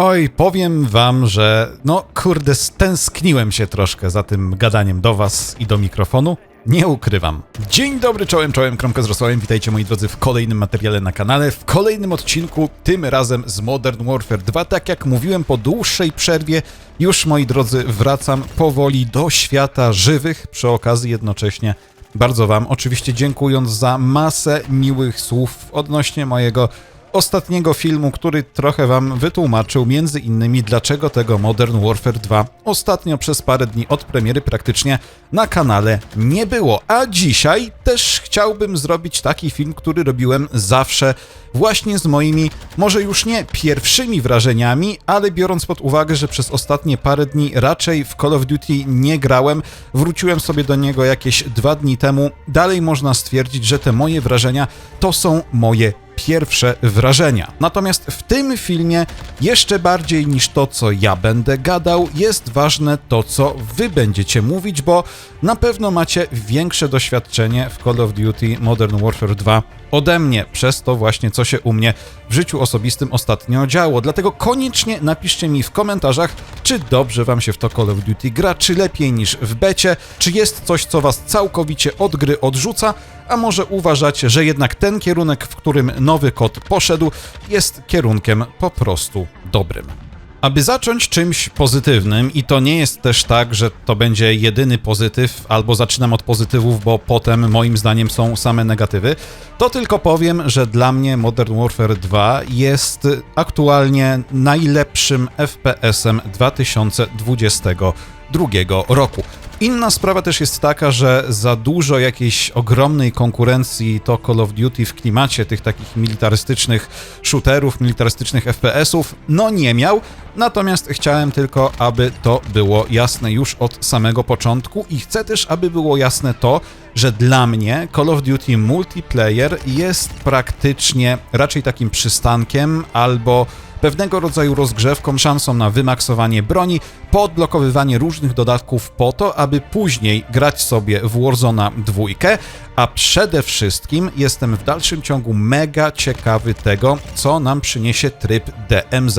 Oj, powiem wam, że no kurde, stęskniłem się troszkę za tym gadaniem do was i do mikrofonu. Nie ukrywam. Dzień dobry, czołem, czołem, kromka z Rosłem. Witajcie moi drodzy w kolejnym materiale na kanale, w kolejnym odcinku, tym razem z Modern Warfare 2. Tak jak mówiłem, po dłuższej przerwie już, moi drodzy, wracam powoli do świata żywych, przy okazji jednocześnie bardzo wam oczywiście dziękując za masę miłych słów odnośnie mojego ostatniego filmu, który trochę wam wytłumaczył między innymi dlaczego tego Modern Warfare 2 ostatnio przez parę dni od premiery praktycznie na kanale nie było. A dzisiaj też chciałbym zrobić taki film, który robiłem zawsze właśnie z moimi, może już nie pierwszymi wrażeniami, ale biorąc pod uwagę, że przez ostatnie parę dni raczej w Call of Duty nie grałem, wróciłem sobie do niego jakieś dwa dni temu, dalej można stwierdzić, że te moje wrażenia to są moje pierwsze wrażenia. Natomiast w tym filmie jeszcze bardziej niż to, co ja będę gadał, jest ważne to, co wy będziecie mówić, bo na pewno macie większe doświadczenie w Call of Duty Modern Warfare 2 ode mnie, przez to właśnie, co się u mnie w życiu osobistym ostatnio działo. Dlatego koniecznie napiszcie mi w komentarzach, czy dobrze wam się w to Call of Duty gra, czy lepiej niż w becie, czy jest coś, co was całkowicie od gry odrzuca, a może uważacie, że jednak ten kierunek, w którym nowy kod poszedł, jest kierunkiem po prostu dobrym. Aby zacząć czymś pozytywnym, i to nie jest też tak, że to będzie jedyny pozytyw, albo zaczynam od pozytywów, bo potem moim zdaniem są same negatywy, to tylko powiem, że dla mnie Modern Warfare 2 jest aktualnie najlepszym FPS-em 2022 roku. Inna sprawa też jest taka, że za dużo jakiejś ogromnej konkurencji to Call of Duty w klimacie tych takich militarystycznych shooterów, militarystycznych FPS-ów, no nie miał. Natomiast chciałem tylko, aby to było jasne już od samego początku i chcę też, aby było jasne to, że dla mnie Call of Duty Multiplayer jest praktycznie raczej takim przystankiem albo pewnego rodzaju rozgrzewką, szansą na wymaksowanie broni, podblokowywanie różnych dodatków po to, aby później grać sobie w Warzona 2, a przede wszystkim jestem w dalszym ciągu mega ciekawy tego, co nam przyniesie tryb DMZ,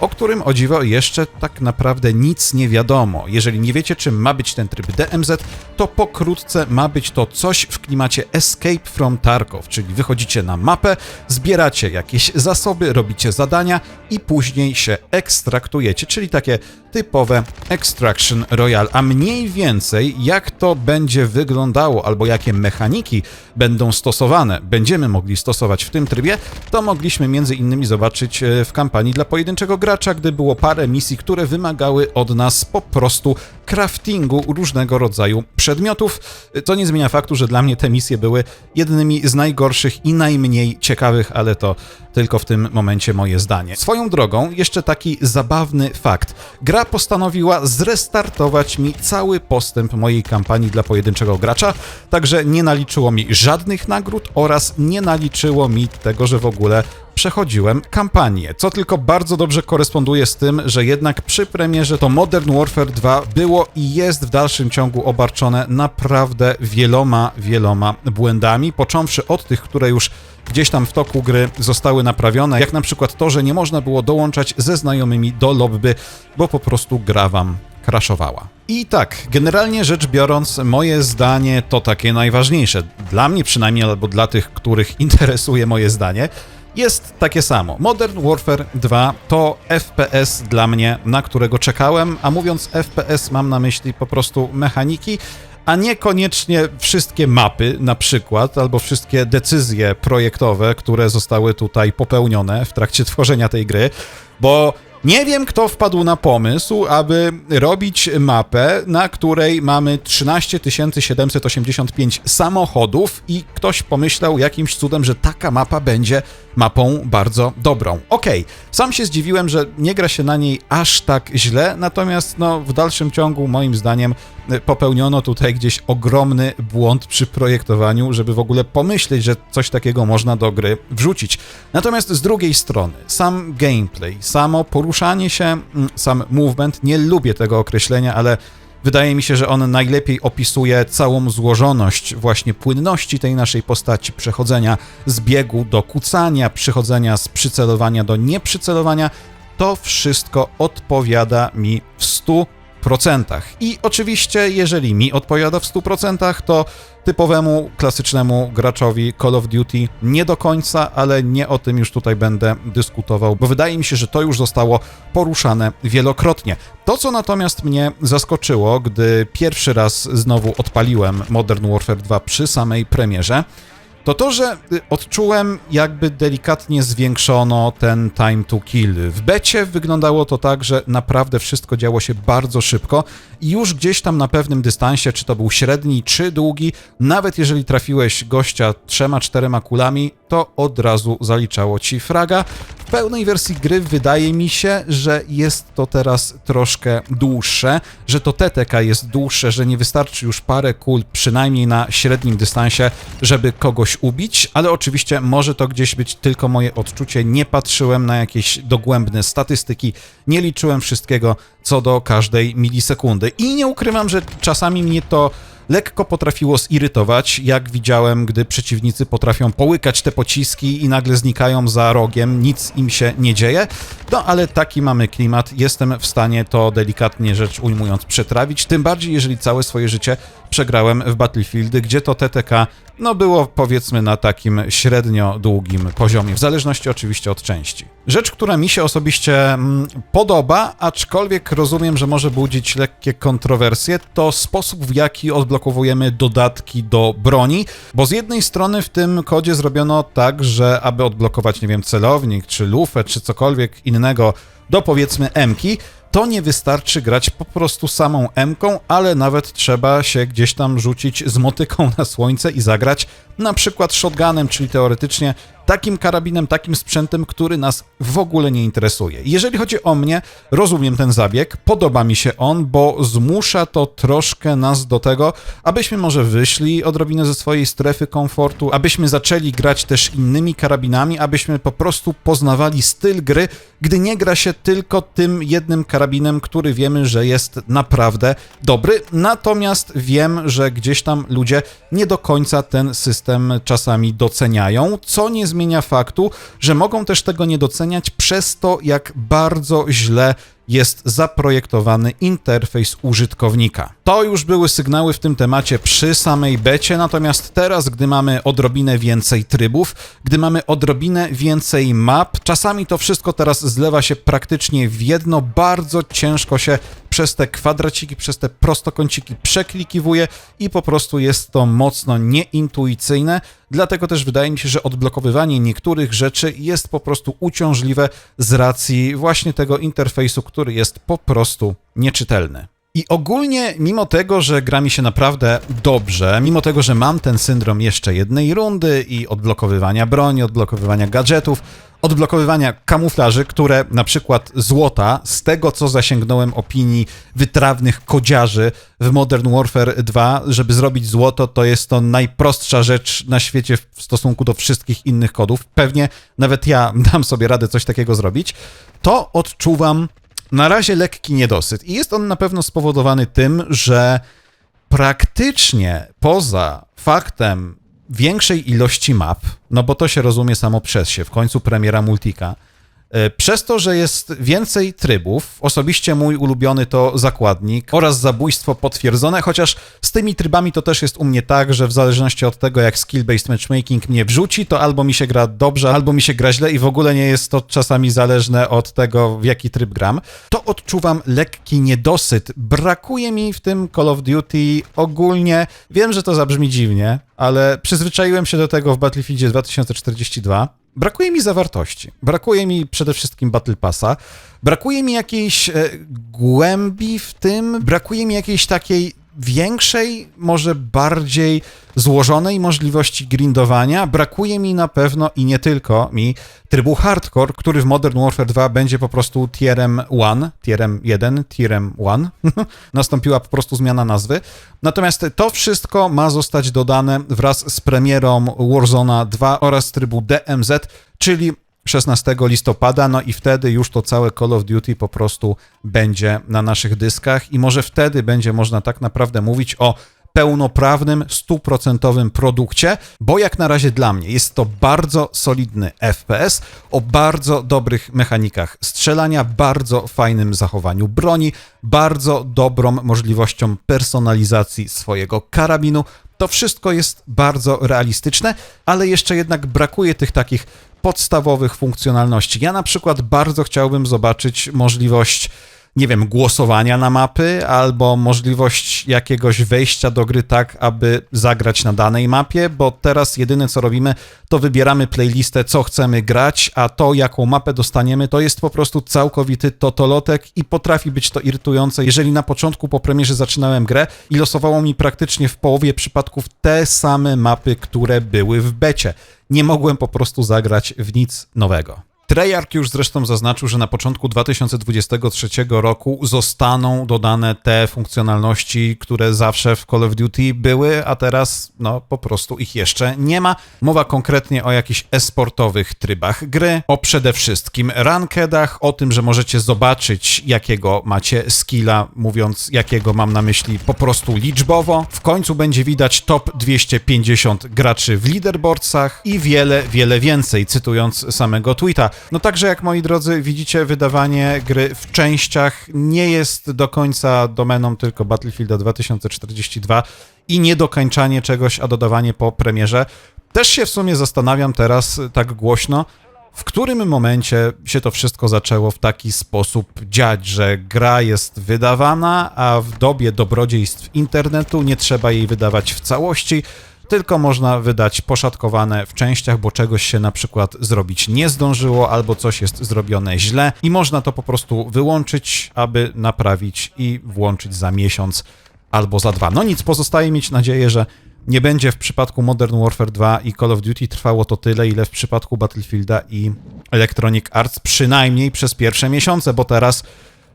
o którym o dziwo jeszcze tak naprawdę nic nie wiadomo. Jeżeli nie wiecie, czym ma być ten tryb DMZ, to pokrótce ma być to coś w klimacie Escape from Tarkov, czyli wychodzicie na mapę, zbieracie jakieś zasoby, robicie zadania i później się ekstraktujecie, czyli takie typowe Extraction Royale, a mniej więcej jak to będzie wyglądało albo jakie mechaniki będą stosowane, będziemy mogli stosować w tym trybie, to mogliśmy między innymi zobaczyć e, w kampanii dla pojedynczego gracza, gdy było parę misji, które wymagały od nas po prostu craftingu różnego rodzaju przedmiotów. To nie zmienia faktu, że dla mnie te misje były jednymi z najgorszych i najmniej ciekawych, ale to tylko w tym momencie moje zdanie. Swoją drogą, jeszcze taki zabawny fakt. Gra postanowiła zrestartować mi cały postęp mojej kampanii dla pojedynczego gracza, także nie naliczyło mi żadnych nagród oraz nie naliczyło mi tego, że w ogóle przechodziłem kampanię, co tylko bardzo dobrze koresponduje z tym, że jednak przy premierze to Modern Warfare 2 było i jest w dalszym ciągu obarczone naprawdę wieloma, wieloma błędami, począwszy od tych, które już gdzieś tam w toku gry zostały naprawione, jak na przykład to, że nie można było dołączać ze znajomymi do lobby, bo po prostu gra wam crashowała. I tak, generalnie rzecz biorąc, moje zdanie to takie najważniejsze. Dla mnie przynajmniej, albo dla tych, których interesuje moje zdanie, jest takie samo. Modern Warfare 2 to FPS dla mnie, na którego czekałem, a mówiąc FPS mam na myśli po prostu mechaniki, a niekoniecznie wszystkie mapy na przykład, albo wszystkie decyzje projektowe, które zostały tutaj popełnione w trakcie tworzenia tej gry, bo nie wiem, kto wpadł na pomysł, aby robić mapę, na której mamy 13 785 samochodów i ktoś pomyślał jakimś cudem, że taka mapa będzie mapą bardzo dobrą. Okej, sam się zdziwiłem, że nie gra się na niej aż tak źle, natomiast no, w dalszym ciągu moim zdaniem popełniono tutaj gdzieś ogromny błąd przy projektowaniu, żeby w ogóle pomyśleć, że coś takiego można do gry wrzucić. Natomiast z drugiej strony, sam gameplay, samo poruszanie się, mm, sam movement, nie lubię tego określenia, ale Wydaje mi się, że on najlepiej opisuje całą złożoność właśnie płynności tej naszej postaci, przechodzenia z biegu do kucania, przechodzenia z przycelowania do nieprzycelowania to wszystko odpowiada mi w 100%. I oczywiście, jeżeli mi odpowiada w 100%, to typowemu, klasycznemu graczowi Call of Duty nie do końca, ale nie o tym już tutaj będę dyskutował, bo wydaje mi się, że to już zostało poruszane wielokrotnie. To, co natomiast mnie zaskoczyło, gdy pierwszy raz znowu odpaliłem Modern Warfare 2 przy samej premierze, to to, że y, odczułem jakby delikatnie zwiększono ten time to kill. W becie wyglądało to tak, że naprawdę wszystko działo się bardzo szybko i już gdzieś tam na pewnym dystansie, czy to był średni, czy długi, nawet jeżeli trafiłeś gościa trzema, czterema kulami, to od razu zaliczało ci fraga. W pełnej wersji gry wydaje mi się, że jest to teraz troszkę dłuższe, że to TTK jest dłuższe, że nie wystarczy już parę kul, przynajmniej na średnim dystansie, żeby kogoś ubić, ale oczywiście może to gdzieś być tylko moje odczucie. Nie patrzyłem na jakieś dogłębne statystyki, nie liczyłem wszystkiego co do każdej milisekundy. I nie ukrywam, że czasami mnie to lekko potrafiło zirytować, jak widziałem, gdy przeciwnicy potrafią połykać te pociski i nagle znikają za rogiem, nic im się nie dzieje. No ale taki mamy klimat, jestem w stanie to delikatnie rzecz ujmując przetrawić, tym bardziej jeżeli całe swoje życie przegrałem w Battlefield, gdzie to TTK no było powiedzmy na takim średnio długim poziomie, w zależności oczywiście od części. Rzecz, która mi się osobiście mm, podoba, aczkolwiek rozumiem, że może budzić lekkie kontrowersje, to sposób w jaki odblokowujemy dodatki do broni, bo z jednej strony w tym kodzie zrobiono tak, że aby odblokować, nie wiem, celownik, czy lufę, czy cokolwiek innego do powiedzmy M-ki, to nie wystarczy grać po prostu samą M-ką, ale nawet trzeba się gdzieś tam rzucić z motyką na słońce i zagrać na przykład shotgunem, czyli teoretycznie takim karabinem, takim sprzętem, który nas w ogóle nie interesuje. Jeżeli chodzi o mnie, rozumiem ten zabieg, podoba mi się on, bo zmusza to troszkę nas do tego, abyśmy może wyszli odrobinę ze swojej strefy komfortu, abyśmy zaczęli grać też innymi karabinami, abyśmy po prostu poznawali styl gry, gdy nie gra się tylko tym jednym karabinem, który wiemy, że jest naprawdę dobry. Natomiast wiem, że gdzieś tam ludzie nie do końca ten system czasami doceniają, co nie zmienia zmienia faktu, że mogą też tego nie doceniać przez to, jak bardzo źle jest zaprojektowany interfejs użytkownika. To już były sygnały w tym temacie przy samej becie, natomiast teraz, gdy mamy odrobinę więcej trybów, gdy mamy odrobinę więcej map, czasami to wszystko teraz zlewa się praktycznie w jedno, bardzo ciężko się przez te kwadraciki, przez te prostokąciki przeklikiwuje i po prostu jest to mocno nieintuicyjne. Dlatego też wydaje mi się, że odblokowywanie niektórych rzeczy jest po prostu uciążliwe z racji właśnie tego interfejsu, który jest po prostu nieczytelny. I ogólnie, mimo tego, że gra mi się naprawdę dobrze, mimo tego, że mam ten syndrom jeszcze jednej rundy i odblokowywania broni, odblokowywania gadżetów, odblokowywania kamuflaży, które na przykład złota, z tego co zasięgnąłem opinii wytrawnych kodziarzy w Modern Warfare 2, żeby zrobić złoto, to jest to najprostsza rzecz na świecie w stosunku do wszystkich innych kodów. Pewnie nawet ja dam sobie radę coś takiego zrobić. To odczuwam na razie lekki niedosyt. I jest on na pewno spowodowany tym, że praktycznie poza faktem większej ilości map, no bo to się rozumie samo przez się, w końcu premiera Multika, przez to, że jest więcej trybów, osobiście mój ulubiony to zakładnik oraz zabójstwo potwierdzone, chociaż z tymi trybami to też jest u mnie tak, że w zależności od tego, jak skill-based matchmaking mnie wrzuci, to albo mi się gra dobrze, albo mi się gra źle i w ogóle nie jest to czasami zależne od tego, w jaki tryb gram. To odczuwam lekki niedosyt. Brakuje mi w tym Call of Duty ogólnie, wiem, że to zabrzmi dziwnie, ale przyzwyczaiłem się do tego w Battlefieldzie 2042. Brakuje mi zawartości. Brakuje mi przede wszystkim Battle Passa. Brakuje mi jakiejś e, głębi w tym. Brakuje mi jakiejś takiej większej, może bardziej złożonej możliwości grindowania. Brakuje mi na pewno i nie tylko mi trybu hardcore, który w Modern Warfare 2 będzie po prostu tierem 1, tierem 1, tierem 1. Nastąpiła po prostu zmiana nazwy. Natomiast to wszystko ma zostać dodane wraz z premierą Warzona 2 oraz trybu DMZ, czyli 16 listopada, no i wtedy już to całe Call of Duty po prostu będzie na naszych dyskach i może wtedy będzie można tak naprawdę mówić o pełnoprawnym, stuprocentowym produkcie, bo jak na razie dla mnie jest to bardzo solidny FPS o bardzo dobrych mechanikach strzelania, bardzo fajnym zachowaniu broni, bardzo dobrą możliwością personalizacji swojego karabinu. To wszystko jest bardzo realistyczne, ale jeszcze jednak brakuje tych takich podstawowych funkcjonalności. Ja na przykład bardzo chciałbym zobaczyć możliwość nie wiem, głosowania na mapy, albo możliwość jakiegoś wejścia do gry tak, aby zagrać na danej mapie, bo teraz jedyne co robimy, to wybieramy playlistę, co chcemy grać, a to, jaką mapę dostaniemy, to jest po prostu całkowity totolotek i potrafi być to irytujące, jeżeli na początku po premierze zaczynałem grę i losowało mi praktycznie w połowie przypadków te same mapy, które były w becie. Nie mogłem po prostu zagrać w nic nowego. Treyarch już zresztą zaznaczył, że na początku 2023 roku zostaną dodane te funkcjonalności, które zawsze w Call of Duty były, a teraz no po prostu ich jeszcze nie ma. Mowa konkretnie o jakichś esportowych trybach gry, o przede wszystkim rankedach, o tym, że możecie zobaczyć jakiego macie skilla, mówiąc jakiego mam na myśli po prostu liczbowo. W końcu będzie widać top 250 graczy w leaderboardsach i wiele, wiele więcej, cytując samego tweeta. No także jak moi drodzy widzicie, wydawanie gry w częściach nie jest do końca domeną tylko Battlefielda 2042 i niedokończanie czegoś, a dodawanie po premierze. Też się w sumie zastanawiam teraz tak głośno, w którym momencie się to wszystko zaczęło w taki sposób dziać, że gra jest wydawana, a w dobie dobrodziejstw internetu nie trzeba jej wydawać w całości, tylko można wydać poszatkowane w częściach, bo czegoś się na przykład zrobić nie zdążyło, albo coś jest zrobione źle i można to po prostu wyłączyć, aby naprawić i włączyć za miesiąc albo za dwa. No nic, pozostaje mieć nadzieję, że nie będzie w przypadku Modern Warfare 2 i Call of Duty trwało to tyle, ile w przypadku Battlefielda i Electronic Arts, przynajmniej przez pierwsze miesiące, bo teraz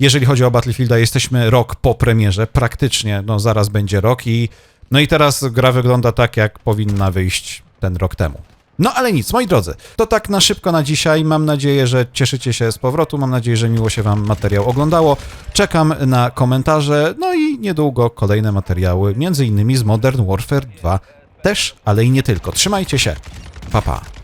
jeżeli chodzi o Battlefielda, jesteśmy rok po premierze, praktycznie, no zaraz będzie rok i no i teraz gra wygląda tak, jak powinna wyjść ten rok temu. No ale nic, moi drodzy, to tak na szybko na dzisiaj. Mam nadzieję, że cieszycie się z powrotu. Mam nadzieję, że miło się Wam materiał oglądało. Czekam na komentarze, no i niedługo kolejne materiały, między innymi z Modern Warfare 2 też, ale i nie tylko. Trzymajcie się. Pa, pa.